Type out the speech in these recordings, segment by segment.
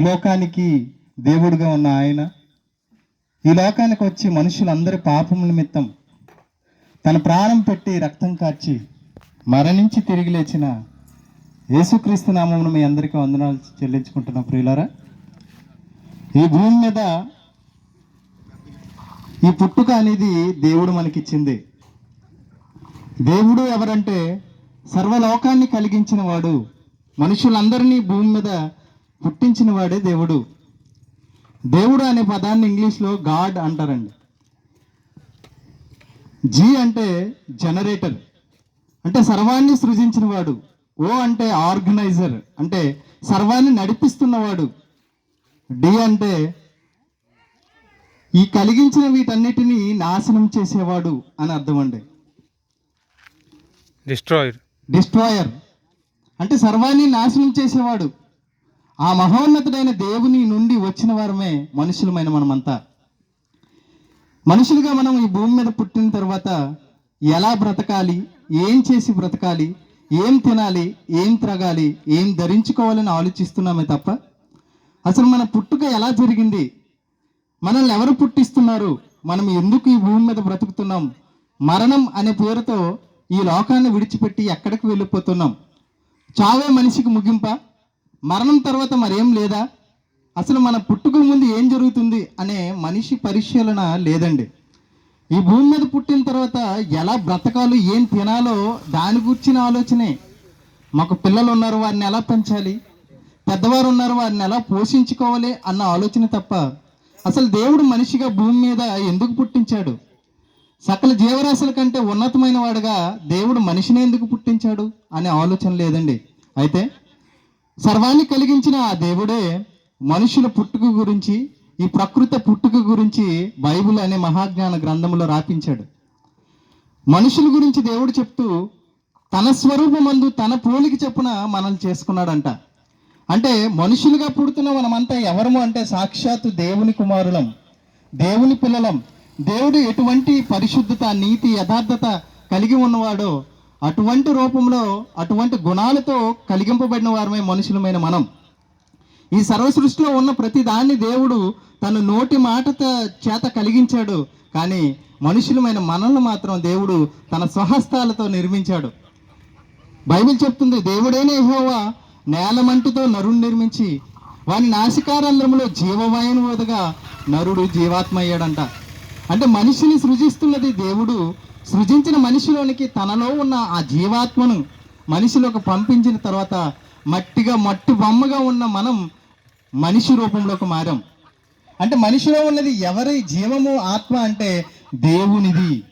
లోకానికి దేవుడుగా ఉన్న ఆయన. ఈ లోకానికి వచ్చి మనుషులందరి పాపం నిమిత్తం తన ప్రాణం పెట్టి రక్తం కార్చి మరణించి తిరిగి లేచిన యేసుక్రీస్తు నామమును మీ అందరికీ వందనాలు చెల్లించుకుంటున్నాం ప్రియులారా. ఈ భూమి మీద ఈ పుట్టుక అనేది దేవుడు మనకిచ్చింది. దేవుడు ఎవరంటే సర్వలోకాన్ని కలిగించిన వాడు. మనుషులందరినీ భూమి మీద పుట్టించిన వాడే దేవుడు. దేవుడు అనే పదాన్ని ఇంగ్లీష్లో గాడ్ అంటారండి. జీ అంటే జనరేటర్. అంటే సర్వాన్ని సృజించిన వాడు ఓ అంటే ఆర్గనైజర్. అంటే సర్వాన్ని నడిపిస్తున్నవాడు. డి అంటే ఈ కలిగించిన వీటన్నిటినీ నాశనం చేసేవాడు అని అర్థం అండి. Destroyer destroyer. అంటే సర్వాన్ని నాశనం చేసేవాడు. ఆ మహోన్నతుడైన దేవుని నుండి వచ్చిన వారమే మనుషులమైన మనమంతా. మనుషులుగా మనం ఈ భూమి మీద పుట్టిన తర్వాత ఎలా బ్రతకాలి ఏం చేసి బ్రతకాలి ఏం తినాలి ఏం త్రగాలి ఏం ధరించుకోవాలని ఆలోచిస్తున్నామే తప్ప అసలు మన పుట్టుక ఎలా జరిగింది? మనల్ని ఎవరు పుట్టిస్తున్నారు? మనం ఎందుకు ఈ భూమి మీద బ్రతుకుతున్నాం? మరణం అనే పేరుతో ఈ లోకాన్ని విడిచిపెట్టి ఎక్కడికి వెళ్ళిపోతున్నాం? చావే మనిషికి ముగింప? మరణం తర్వాత మరేం లేదా? అసలు మన పుట్టుక ముందు ఏం జరుగుతుంది అనే మనిషి పరిశీలన లేదండి. ఈ భూమి మీద పుట్టిన తర్వాత ఎలా బ్రతకాలో ఏం తినాలో దాని గురించిన ఆలోచనే. మాకు పిల్లలు ఉన్నారు వారిని ఎలా పెంచాలి? పెద్దవారు ఉన్నారు వారిని ఎలా పోషించుకోవాలి అన్న ఆలోచన తప్ప అసలు దేవుడు మనిషిగా భూమి మీద ఎందుకు పుట్టించాడు? సకల జీవరాశుల కంటే ఉన్నతమైన వాడుగా దేవుడు మనిషిని ఎందుకు పుట్టించాడు అనే ఆలోచన లేదండి. అయితే సర్వాన్ని కలిగించిన ఆ దేవుడే మనుషుల పుట్టుక గురించి ఈ ప్రకృత పుట్టుక గురించి బైబుల్ అనే మహాజ్ఞాన గ్రంథంలో రాపించాడు. మనుషుల గురించి దేవుడు చెప్తూ తన స్వరూపమందు తన పోలికి చెప్పున మనల్ని చేసుకున్నాడంట. అంటే మనుషులుగా పుడుతున్న మనమంతా ఎవరము అంటే సాక్షాత్తు దేవుని కుమారులం దేవుని పిల్లలం. దేవుడు ఎటువంటి పరిశుద్ధత నీతి యథార్థత కలిగి ఉన్నవాడో అటువంటి రూపంలో అటువంటి గుణాలతో కలిగింపబడిన వారమే మనుషులమైన మనం. ఈ సర్వ సృష్టిలో ఉన్న ప్రతి దాన్ని దేవుడు తన నోటి మాట చేత కలిగించాడు. కానీ మనుషులమైన మనల్ని మాత్రం దేవుడు తన స్వహస్తాలతో నిర్మించాడు. బైబిల్ చెప్తుంది దేవుడేనే హోవా నేలమంటితో నరుడు నిర్మించి వాని నాసికారంధ్రములో జీవవాయును వదగా నరుడు జీవాత్మ అయ్యాడంట. అంటే మనిషిని సృజిస్తున్నది దేవుడు సృజించిన మనిషిలోనికి తనలో ఉన్న ఆ జీవాత్మను మనిషిలోకి పంపించిన తర్వాత మట్టిగా మట్టి బొమ్మగా ఉన్న మనం మనిషి రూపంలోకి మారాం. అంటే మనిషిలో ఉన్నది ఎవరి జీవము ఆత్మ అంటే దేవునిది.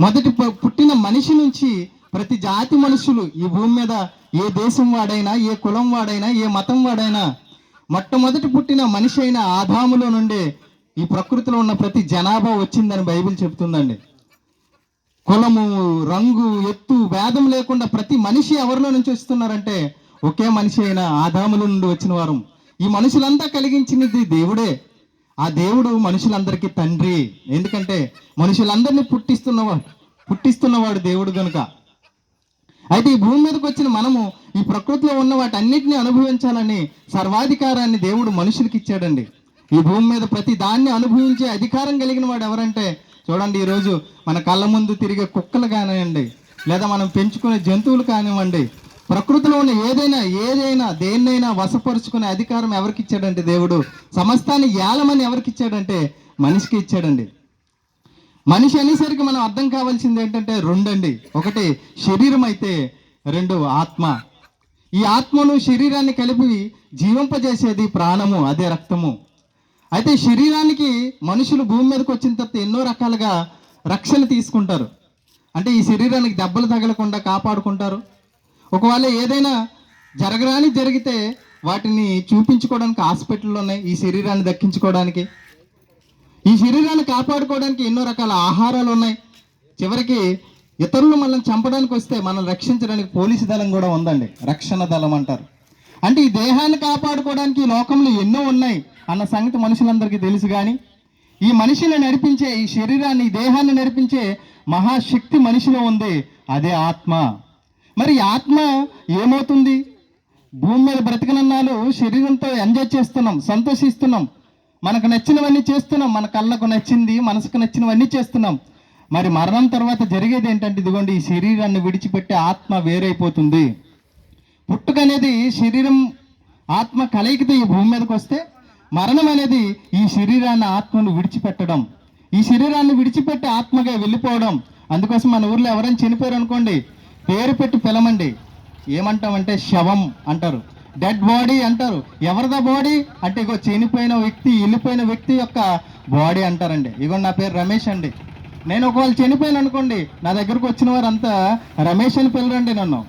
మొదటి పుట్టిన మనిషి నుంచి ప్రతి జాతి మనుషులు ఈ భూమి మీద ఏ దేశం వాడైనా ఏ కులం వాడైనా ఏ మతం వాడైనా మొట్టమొదటి పుట్టిన మనిషి అయిన ఆదాములో నుండే ఈ ప్రకృతిలో ఉన్న ప్రతి జనాభా వచ్చిందని బైబిల్ చెప్తుందండి కులము రంగు ఎత్తు భేదం లేకుండా ప్రతి మనిషి ఎవరిలో నుంచి వస్తున్నారంటే ఒకే మనిషి అయిన ఆదాముల నుండి వచ్చిన వారం. ఈ మనుషులంతా కలిగించినది దేవుడే. ఆ దేవుడు మనుషులందరికీ తండ్రి. ఎందుకంటే మనుషులందరినీ పుట్టిస్తున్నవాడు పుట్టిస్తున్నవాడు దేవుడు కనుక అయితే ఈ భూమి మీదకి వచ్చిన మనము ఈ ప్రకృతిలో ఉన్న వాటన్నిటిని అనుభవించాలని సర్వాధికారాన్ని దేవుడు మనుషులకి ఇచ్చాడండి. ఈ భూమి మీద ప్రతి దాన్ని అనుభవించే అధికారం కలిగిన వాడు ఎవరంటే చూడండి ఈరోజు మన కళ్ళ ముందు తిరిగే కుక్కలు కానివ్వండి లేదా మనం పెంచుకునే జంతువులు కానివ్వండి ప్రకృతిలో ఉన్న ఏదైనా ఏదైనా దేన్నైనా వశపరుచుకునే అధికారం ఎవరికి ఇచ్చాడంటే దేవుడు? సమస్తాన్ని ఏలమని ఎవరికి ఇచ్చాడంటే మనిషికి ఇచ్చాడండి. మనిషి అనేసరికి మనం అర్థం కావాల్సింది ఏంటంటే రెండండి. ఒకటి శరీరం అయితే రెండు ఆత్మ. ఈ ఆత్మను శరీరాన్ని కలిపి జీవింపజేసేది ప్రాణము అదే రక్తము. అయితే శరీరానికి మనుషులు భూమి మీదకి వచ్చిన తర్వాత ఎన్నో రకాలుగా రక్షణ తీసుకుంటారు. అంటే ఈ శరీరానికి దెబ్బలు తగలకుండా కాపాడుకుంటారు. ఒకవేళ ఏదైనా జరగరాని జరిగితే వాటిని చూపించుకోవడానికి హాస్పిటల్లో ఉన్నాయి ఈ శరీరాన్ని దక్కించుకోవడానికి. ఈ శరీరాన్ని కాపాడుకోవడానికి ఎన్నో రకాల ఆహారాలు ఉన్నాయి. చివరికి ఇతరులు మనల్ని చంపడానికి వస్తే మనల్ని రక్షించడానికి పోలీసు దళం కూడా ఉందండి. రక్షణ దళం అంటారు. అంటే ఈ దేహాన్ని కాపాడుకోవడానికి ఈ లోకంలో ఎన్నో ఉన్నాయి. అన్న సంగతి మనుషులందరికీ తెలుసు కానీ ఈ మనిషిని నడిపించే ఈ శరీరాన్ని ఈ దేహాన్ని నడిపించే మహాశక్తి మనిషిలో ఉంది అదే ఆత్మ. మరి ఆత్మ ఏమవుతుంది? భూమి మీద బ్రతికినన్నాళ్ళు శరీరంతో ఎంజాయ్ చేస్తున్నాం సంతోషిస్తున్నాం. మనకు నచ్చినవన్నీ చేస్తున్నాం మన కళ్ళకు నచ్చింది మనసుకు నచ్చినవన్నీ చేస్తున్నాం. మరి మరణం తర్వాత జరిగేది ఏంటంటే ఇదిగోండి ఈ శరీరాన్ని విడిచిపెట్టి ఆత్మ వేరైపోతుంది. పుట్టుక అనేది శరీరం ఆత్మ కలయికతో ఈ భూమి మీదకి వస్తే మరణం అనేది ఈ శరీరాన్ని ఆత్మను విడిచిపెట్టడం. ఈ శరీరాన్ని విడిచిపెట్టి ఆత్మగా వెళ్ళిపోవడం. అందుకోసం మన ఊర్లో ఎవరైనా చనిపోయారు అనుకోండి పేరు పెట్టి పిలమండి ఏమంటామంటే శవం అంటారు. డెడ్ బాడీ అంటారు. ఎవరిద బాడీ అంటే ఇగో చనిపోయిన వ్యక్తి వెళ్ళిపోయిన వ్యక్తి యొక్క బాడీ అంటారండి. ఇగో నా పేరు రమేష్ అండి. నేను ఒకవేళ చనిపోయాను అనుకోండి నా దగ్గరకు వచ్చిన వారంతా రమేష్ అని పిల్లరండి నన్ను.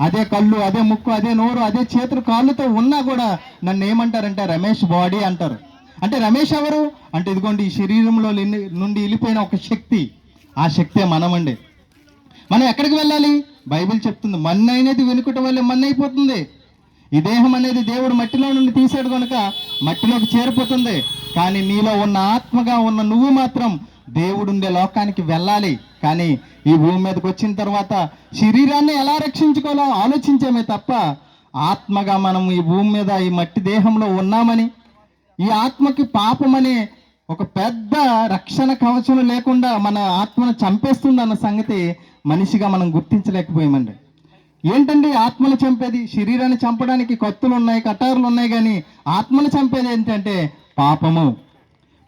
అదే కళ్ళు అదే ముక్కు అదే నోరు అదే చేతులు కాళ్ళుతో ఉన్నా కూడా నన్ను ఏమంటారంటే రమేష్ బాడీ అంటారు. అంటే రమేష్ ఎవరు? అంటే ఇదిగోండి ఈ శరీరంలో నుండి వెళ్ళిపోయిన ఒక శక్తి. ఆ శక్తే మనమండి. మనం ఎక్కడికి వెళ్ళాలి? బైబిల్ చెప్తుంది మన్ను అయినది వెనుకట వల్ల మన్ను అయిపోతుంది. ఈ దేహం అనేది దేవుడు మట్టిలో నుండి తీసాడు కనుక మట్టిలోకి చేరిపోతుంది. కానీ నీలో ఉన్న ఆత్మగా ఉన్న నువ్వు మాత్రం దేవుడుండే లోకానికి వెళ్ళాలి. కానీ ఈ భూమి మీదకి వచ్చిన తర్వాత శరీరాన్ని ఎలా రక్షించుకోవాలో ఆలోచించామే తప్ప ఆత్మగా మనం ఈ భూమి మీద ఈ మట్టి దేహంలో ఉన్నామని ఈ ఆత్మకి పాపమని ఒక పెద్ద రక్షణ కవచం లేకుండా మన ఆత్మను చంపేస్తుంది అన్న సంగతి మనిషిగా మనం గుర్తించలేకపోయామండి. ఏంటండి ఆత్మను చంపేది? శరీరాన్ని చంపడానికి కత్తులు ఉన్నాయి కటారులు ఉన్నాయి కానీ ఆత్మను చంపేది ఏంటంటే పాపము.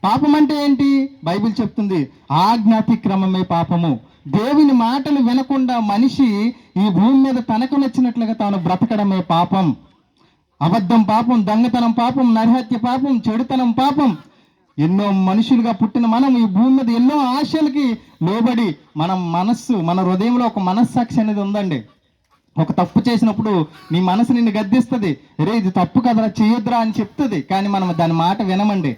పాపం అంటే ఏంటి? బైబిల్ చెప్తుంది ఆజ్ఞాతిక్రమమే పాపము. దేవుని మాటలు వినకుండా మనిషి ఈ భూమి మీద తనకు నచ్చినట్లుగా తాను బ్రతకడమే పాపం. అబద్ధం పాపం దొంగతనం పాపం నరహత్య పాపం చెడుతనం పాపం. ఎన్నో మనుషులుగా పుట్టిన మనం ఈ భూమి మీద ఎన్నో ఆశలకి లోబడి మన మనస్సు మన హృదయంలో ఒక మనస్సాక్షి అనేది ఉందండి. ఒక తప్పు చేసినప్పుడు నీ మనసు నిన్ను గద్దిస్తుంది. రే ఇది తప్పు కదరా చేయొద్దురా అని చెప్తుంది. కానీ మనం దాని మాట వినమండి.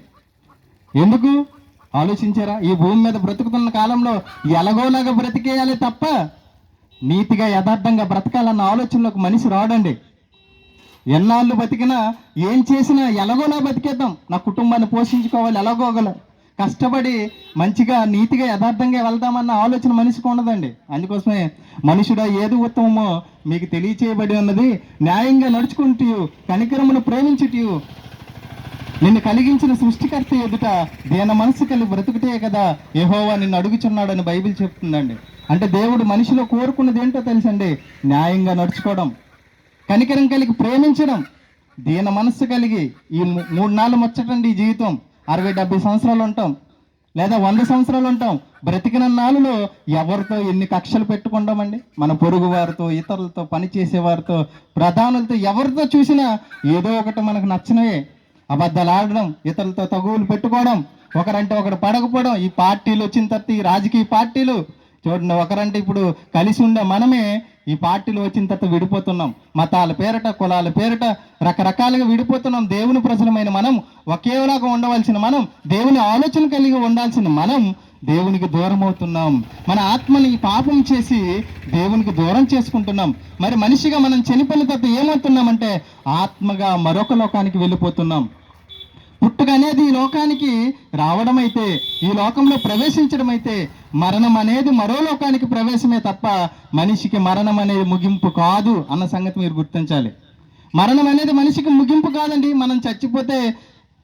ఎందుకు? ఆలోచించారా? ఈ భూమి మీద బ్రతుకుతున్న కాలంలో ఎలాగోలాగా బ్రతికేయాలి తప్ప నీతిగా యథార్థంగా బ్రతకాలన్న ఆలోచనలోకి మనిషి రాడండి. ఎన్నాళ్ళు బతికినా ఏం చేసినా ఎలాగోలా బతికేద్దాం. నా కుటుంబాన్ని పోషించుకోవాలి ఎలాగోగల కష్టపడి మంచిగా నీతిగా యథార్థంగా వెళ్దామన్న ఆలోచన మనిషికి ఉండదండి. అందుకోసమే మనుషుడా ఏది ఉత్తమమో మీకు తెలియచేయబడి ఉన్నది న్యాయంగా నడుచుకుంటూ కనికరమును ప్రేమించుటూ నిన్ను కలిగించిన సృష్టికర్త ఎదుట దీన మనసు కలిగి బ్రతుకుటే కదా యహోవా నిన్ను అడుగుచున్నాడని బైబిల్ చెప్తుందండి. అంటే దేవుడు మనిషిలో కోరుకున్నది ఏంటో తెలుసండి? న్యాయంగా నడుచుకోవడం కనికరం కలిగి ప్రేమించడం దీన మనస్సు కలిగి ఈ మూడు నాలుగు ముచ్చటండి ఈ జీవితం. అరవై డెబ్బై సంవత్సరాలు ఉంటాం లేదా వంద సంవత్సరాలు ఉంటాం. బ్రతికిన నాలులో ఎవరితో ఎన్ని కక్షలు పెట్టుకుంటామండి? మన పొరుగు వారితో ఇతరులతో పని చేసేవారితో ప్రధానులతో ఎవరితో చూసినా ఏదో ఒకటి మనకు నచ్చినవే అబద్ధాలు ఆడడం ఇతరులతో తగువులు పెట్టుకోవడం ఒకరంటే ఒకరు పడకపోవడం ఈ పార్టీలు వచ్చిన తర్వాత ఈ రాజకీయ పార్టీలు చూడండి ఒకరంటే ఇప్పుడు కలిసి ఉండే మనమే ఈ పార్టీలు వచ్చిన తర్వాత విడిపోతున్నాం. మతాల పేరట కులాల పేరట రకరకాలుగా విడిపోతున్నాం. దేవుని ప్రజలమైన మనం ఒకేలాగా ఉండవలసిన మనం దేవుని ఆలోచన కలిగి ఉండాల్సిన మనం దేవునికి దూరం అవుతున్నాం మన ఆత్మని పాపం చేసి దేవునికి దూరం చేసుకుంటున్నాం. మరి మనిషిగా మనం చనిపోయిన తర్వాత ఏమవుతున్నామంటే ఆత్మగా మరొక లోకానికి వెళ్ళిపోతున్నాం. పుట్టుక అనేది ఈ లోకానికి రావడం అయితే ఈ లోకంలో ప్రవేశించడం అయితే మరణం అనేది మరో లోకానికి ప్రవేశమే తప్ప మనిషికి మరణం అనేది ముగింపు కాదు అన్న సంగతి మీరు గుర్తించాలి. మరణం అనేది మనిషికి ముగింపు కాదండి. మనం చచ్చిపోతే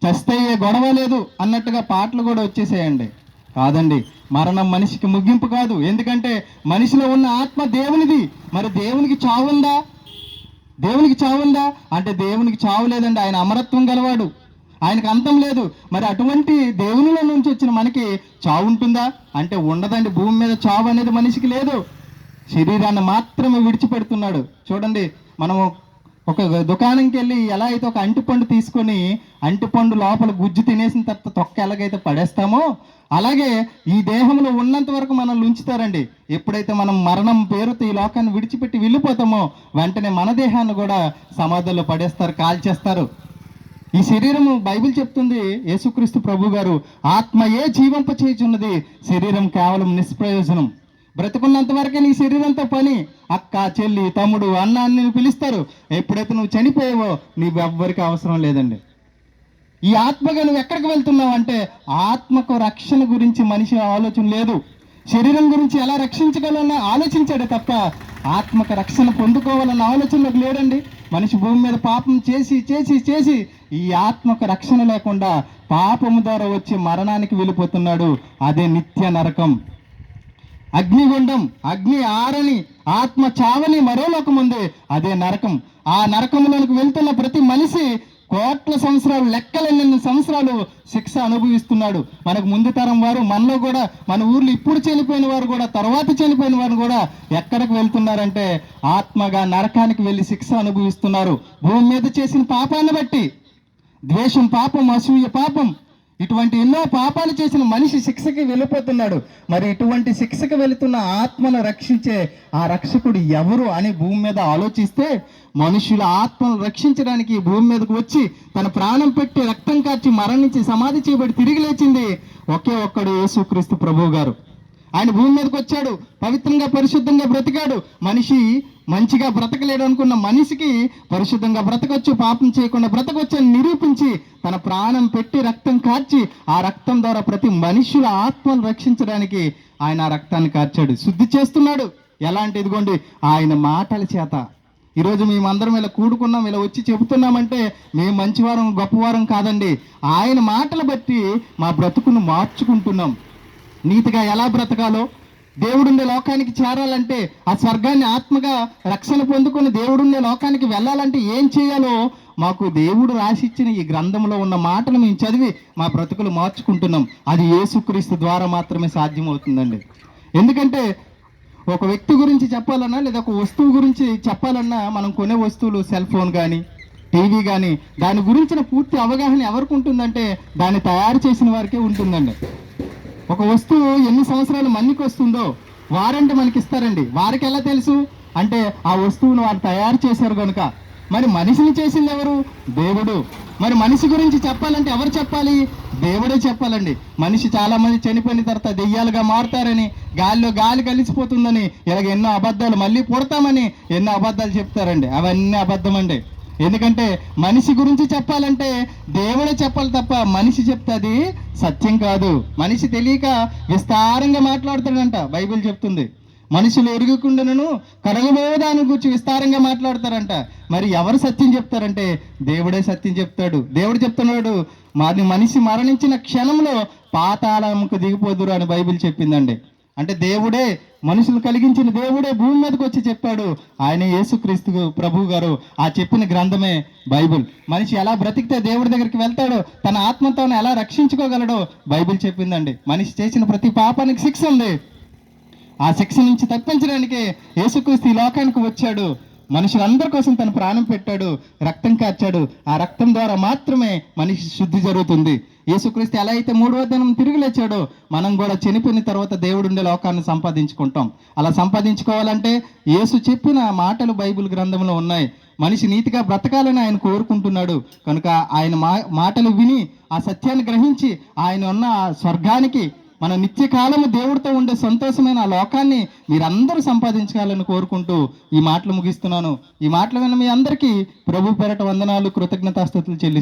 చస్తే గొడవ లేదు అన్నట్టుగా పాటలు కూడా వచ్చేసేయండి. కాదండి మరణం మనిషికి ముగింపు కాదు. ఎందుకంటే మనిషిలో ఉన్న ఆత్మ దేవునిది. మరి దేవునికి చావుందా? దేవునికి చావుందా? అంటే దేవునికి చావు లేదండి. ఆయన అమరత్వం గలవాడు. ఆయనకు అంతం లేదు. మరి అటువంటి దేవునిలో నుంచి వచ్చిన మనకి చావు ఉంటుందా? అంటే ఉండదండి. భూమి మీద చావు అనేది మనిషికి లేదు. శరీరాన్ని మాత్రమే విడిచిపెడుతున్నాడు. చూడండి మనము ఒక దుకాణంకి వెళ్ళి ఎలా అయితే ఒక అంటిపండు తీసుకొని అంటిపండు లోపల గుజ్జు తినేసిన తర్వాత తొక్క ఎలాగైతే పడేస్తామో అలాగే ఈ దేహంలో ఉన్నంత వరకు మనల్ని ఉంచుతారండి. ఎప్పుడైతే మనం మరణం పేరుతో ఈ లోకాన్ని విడిచిపెట్టి వెళ్ళిపోతామో వెంటనే మన దేహాన్ని కూడా సమాధుల్లో పడేస్తారు కాల్చేస్తారు. ఈ శరీరము బైబిల్ చెప్తుంది యేసుక్రీస్తు ప్రభు గారు ఆత్మయే జీవంప చేయుచున్నది శరీరం కేవలం నిష్ప్రయోజనం. బ్రతుకున్నంత వరకే నీ శరీరంతో పని. అక్క చెల్లి తమ్ముడు అన్న అని పిలుస్తారు. ఎప్పుడైతే నువ్వు చనిపోయావో నీవు ఎవ్వరికి అవసరం లేదండి. ఈ ఆత్మగా నువ్వు ఎక్కడికి వెళ్తున్నావు అంటే ఆత్మకు రక్షణ గురించి మనిషి ఆలోచన లేదు. శరీరం గురించి ఎలా రక్షించగలన్న ఆలోచించాడే తప్ప ఆత్మకు రక్షణ పొందుకోవాలన్న ఆలోచనలోకి లేడండి. మనిషి భూమి మీద పాపం చేసి చేసి చేసి ఈ ఆత్మకు రక్షణ లేకుండా పాపము ద్వారా వచ్చి మరణానికి వెళ్ళిపోతున్నాడు. అదే నిత్య నరకం. అగ్నిగుండం అగ్ని ఆరని ఆత్మ చావని మరో లోకం ఉంది. అదే నరకం. ఆ నరకంలోనికి వెళ్తున్న ప్రతి మనిషి కోట్ల సంవత్సరాలు లెక్కలెన్ని సంవత్సరాలు శిక్ష అనుభవిస్తున్నాడు. మనకు ముందు తరం వారు మనలో కూడా మన ఊర్లో ఇప్పుడు చనిపోయిన వారు కూడా తర్వాత చనిపోయిన వారు కూడా ఎక్కడికి వెళ్తున్నారంటే ఆత్మగా నరకానికి వెళ్ళి శిక్ష అనుభవిస్తున్నారు. భూమి మీద చేసిన పాపాన్ని బట్టి. ద్వేషం పాపం అసూయ పాపం. ఇటువంటి ఎన్నో పాపాలు చేసిన మనిషి శిక్షకి వెళ్ళిపోతున్నాడు. మరి ఇటువంటి శిక్షకి వెళుతున్న ఆత్మను రక్షించే ఆ రక్షకుడు ఎవరు అని భూమి మీద ఆలోచిస్తే మనుషుల ఆత్మను రక్షించడానికి భూమి మీదకు వచ్చి తన ప్రాణం పెట్టి రక్తం కార్చి మరణించి సమాధి చేయబడి తిరిగి లేచింది ఒకే ఒక్కడు యేసుక్రీస్తు ప్రభువు గారు. ఆయన భూమి మీదకి వచ్చాడు పవిత్రంగా పరిశుద్ధంగా బ్రతికాడు. మనిషి మంచిగా బ్రతకలేడు అనుకున్న మనిషికి పరిశుద్ధంగా బ్రతకొచ్చు పాపం చేయకుండా బ్రతకొచ్చు అని నిరూపించి తన ప్రాణం పెట్టి రక్తం కార్చి ఆ రక్తం ద్వారా ప్రతి మనుషుల ఆత్మను రక్షించడానికి ఆయన ఆ రక్తాన్ని కార్చాడు. శుద్ధి చేస్తున్నాడు. ఎలాంటి ఇదిగోండి ఆయన మాటల చేత. ఈరోజు మేమందరం ఇలా కూడుకున్నాం ఇలా వచ్చి చెబుతున్నామంటే మేము మంచివారం గొప్పవారం కాదండి. ఆయన మాటలు బట్టి మా బ్రతుకును మార్చుకుంటున్నాం. నీతిగా ఎలా బ్రతకాలో దేవుడుండే లోకానికి చేరాలంటే ఆ స్వర్గాన్ని ఆత్మగా రక్షణ పొందుకొని దేవుడుండే లోకానికి వెళ్ళాలంటే ఏం చేయాలో మాకు దేవుడు రాసిచ్చిన ఈ గ్రంథంలో ఉన్న మాటలు మేము చదివి మా బ్రతుకులు మార్చుకుంటున్నాం. అది యేసుక్రీస్తు ద్వారా మాత్రమే సాధ్యమవుతుందండి. ఎందుకంటే ఒక వ్యక్తి గురించి చెప్పాలన్నా లేదా ఒక వస్తువు గురించి చెప్పాలన్నా మనం కొనే వస్తువులు సెల్ ఫోన్ కానీ టీవీ కానీ దాని గురించిన పూర్తి అవగాహన ఎవరికి ఉంటుందంటే దాన్ని తయారు చేసిన వారికే ఉంటుందండి. ఒక వస్తువు ఎన్ని సంవత్సరాలు మన్నికి వస్తుందో వారంటీ మనకి ఇస్తారండి వారికి ఎలా తెలుసు? అంటే ఆ వస్తువును వారు తయారు చేశారు కనుక మరి మనిషిని చేసింది ఎవరు? దేవుడు. మరి మనిషి గురించి చెప్పాలంటే ఎవరు చెప్పాలి? దేవుడే చెప్పాలండి. మనిషి చాలా మంది చనిపోయిన తర్వాత దెయ్యాలుగా మారుతారని గాలిలో గాలి కలిసిపోతుందని ఇలాగ ఎన్నో అబద్ధాలు మళ్ళీ పుడతామని ఎన్నో అబద్ధాలు చెప్తారండి. అవన్నీ అబద్ధం అండి ఎందుకంటే మనిషి గురించి చెప్పాలంటే దేవుడే చెప్పాలి తప్ప మనిషి చెప్తే అది సత్యం కాదు. మనిషి తెలియక విస్తారంగా మాట్లాడతాడంట. బైబిల్ చెప్తుంది. మనుషులు ఎరుగుకుండాను కడగబో దాని గురించి విస్తారంగా మాట్లాడతారంట. మరి ఎవరు సత్యం చెప్తారంటే దేవుడే సత్యం చెప్తాడు. దేవుడు చెప్తున్నాడు మరి మనిషి మరణించిన క్షణంలో పాతాళముకు దిగిపోదురు అని బైబిల్ చెప్పిందండి. అంటే దేవుడే మనుషులు కలిగించిన దేవుడే భూమి మీదకి వచ్చి చెప్పాడు. ఆయన యేసుక్రీస్తు ప్రభు గారు. ఆ చెప్పిన గ్రంథమే బైబిల్. మనిషి ఎలా బ్రతికితే దేవుడి దగ్గరికి వెళ్తాడో తన ఆత్మతోనే ఎలా రక్షించుకోగలడో బైబిల్ చెప్పిందండి. మనిషి చేసిన ప్రతి పాపానికి శిక్ష ఉంది. ఆ శిక్ష నుంచి తప్పించడానికి యేసుక్రీస్తు ఈ లోకానికి వచ్చాడు. మనుషులందరి కోసం తన ప్రాణం పెట్టాడు రక్తం కార్చాడు. ఆ రక్తం ద్వారా మాత్రమే మనిషి శుద్ధి జరుగుతుంది. యేసుక్రీస్తు ఎలా అయితే మూడవ దినం తిరిగి లేచాడో మనం కూడా చనిపోయిన తర్వాత దేవుడుండే లోకాన్ని సంపాదించుకుంటాం. అలా సంపాదించుకోవాలంటే యేసు చెప్పిన మాటలు బైబిల్ గ్రంథంలో ఉన్నాయి. మనిషి నీతిగా బ్రతకాలని ఆయన కోరుకుంటున్నాడు. కనుక ఆయన మా మాటలు విని ఆ సత్యాన్ని గ్రహించి ఆయన ఉన్న ఆ స్వర్గానికి మన నిత్య కాలము దేవుడితో ఉండే సంతోషమైన ఆ లోకాన్ని మీరందరూ సంపాదించాలని కోరుకుంటూ ఈ మాటలు ముగిస్తున్నాను. ఈ మాటలు విన్న మీ అందరికీ ప్రభు పేరట వందనాలు కృతజ్ఞతాస్థుతులు చెల్లి